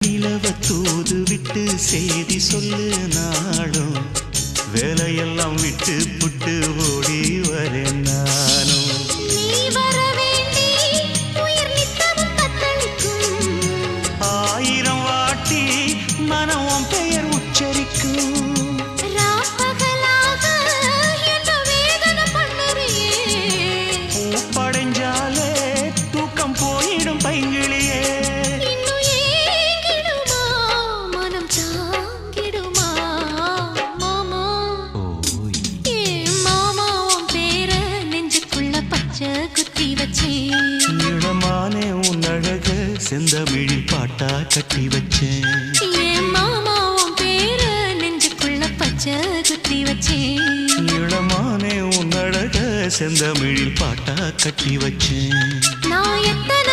நிலவ தூது விட்டு செய்தி சொல்லு நாடும் வேலையெல்லாம் விட்டு புட்டு ஓடி வரேன் நானும். ஆயிரம் வாட்டி மனம் பெயர் உச்சரிக்கும். குத்தி வச்சேன் இடமானே உன் அழக செந்தமிழில் பாட்டா கட்டி வச்சேன். ஏ மாமா உன் பேர நெஞ்சுக்குள்ள பச்சை குத்தி வச்சேன். இளமானே உன் அழக செந்தமிழில் பாட்டா கட்டி வச்சேன். நான் எத்தனை